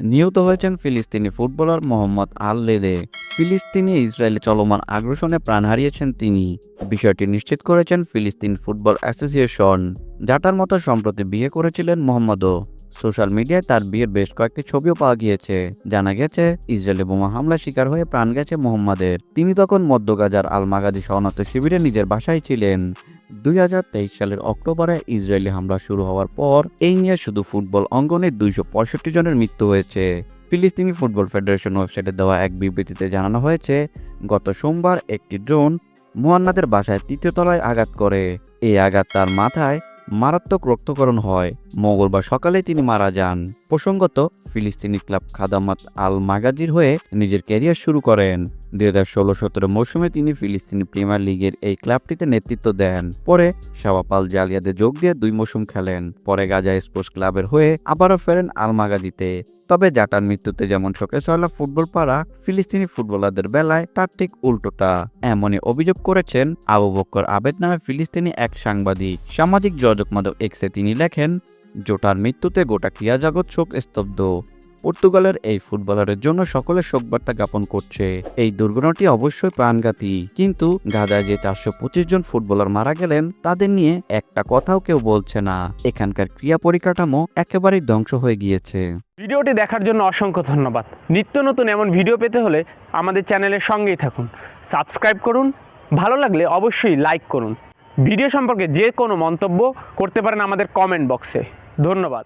নিহত হয়েছেন ফিলিস্তিনি ফুটবলার মোহাম্মদ আল লেদে ফিলিস্তিনি ইসরায়েলে চলমান আগ্রাসনে প্রাণ হারিয়েছেন তিনি। বিষয়টি নিশ্চিত করেছেন ফিলিস্তিন ফুটবল অ্যাসোসিয়েশন যাটার মতো সম্প্রতি বিয়ে করেছিলেন মোহাম্মদও। সোশ্যাল মিডিয়ায় তার বিয়ের বেশ কয়েকটি ছবিও পাওয়া গিয়েছে। জানা গেছে, ইসরায়েলে বোমা হামলার শিকার হয়ে প্রাণ গেছে মোহাম্মদের। তিনি তখন মধ্য গাজার আল মাগাজি শরণার্থী শিবিরে নিজের বাসায় ছিলেন। দুই হাজার তেইশ সালের অক্টোবরে ইসরায়েলি হামলা শুরু হওয়ার পর এই নিয়ে শুধু ফুটবল অঙ্গনে দুইশো পঁয়ষট্টি জনের মৃত্যু হয়েছে। ফিলিস্তিনি ফুটবল ফেডারেশন ওয়েবসাইটে দেওয়া এক বিবৃতিতে জানানো হয়েছে, গত সোমবার একটি ড্রোন মুয়ান্নাদের বাসায় তৃতীয় তলায় আঘাত করে। এই আঘাত তার মাথায় মারাত্মক রক্তকরণ হয়। মঙ্গলবার সকালে তিনি মারা যান। প্রসঙ্গত, ফিলিস্তিনি ক্লাব খাদামাত আল মাগাজির হয়ে নিজের ক্যারিয়ার শুরু করেন। দুই হাজার ষোলো সতেরো মৌসুমে তিনি ফিলিস্তিনি প্রিমিয়ার লিগের এই ক্লাবটিতে নেতৃত্ব দেন। পরে শাওয়াপাল জালিয়াতে যোগ দিয়ে দুই মৌসুম খেলেন। পরে গাজা স্পোর্টস ক্লাবের হয়ে আবারও ফেরেন আলমাগাজিতে। তবে জাটার মৃত্যুতে যেমন শোকে সয়লা ফুটবল পাড়া ফিলিস্তিনি ফুটবলারদের বেলায় তার ঠিক উল্টোটা। এমনই অভিযোগ করেছেন আবু বক্কর আবেদ নামে ফিলিস্তিনি এক সাংবাদিক। সামাজিক যোগাযোগ মাধ্যম এক্সে তিনি লেখেন, জোটার মৃত্যুতে গোটা ক্রিয়া জগৎ শোক স্তব্ধ। পর্তুগালের এই ফুটবলারের জন্য সকলের শোকবার্তা জ্ঞাপন করছে। এই দুর্ঘটনাটি অবশ্যই প্রাণঘাতী। কিন্তু গাজায় যে চারশো পঁচিশ জন ফুটবলার মারা গেলেন, তাদের নিয়ে একটা কথাও কেউ বলছে না। এখানকার ক্রিয়া পরিকাঠামো একেবারেই ধ্বংস হয়ে গিয়েছে। ভিডিওটি দেখার জন্য অসংখ্য ধন্যবাদ। নিত্য নতুন এমন ভিডিও পেতে হলে আমাদের চ্যানেলের সঙ্গেই থাকুন। সাবস্ক্রাইব করুন, ভালো লাগলে অবশ্যই লাইক করুন। ভিডিও সম্পর্কে যে কোনো মন্তব্য করতে পারেন আমাদের কমেন্ট বক্সে। ধন্যবাদ।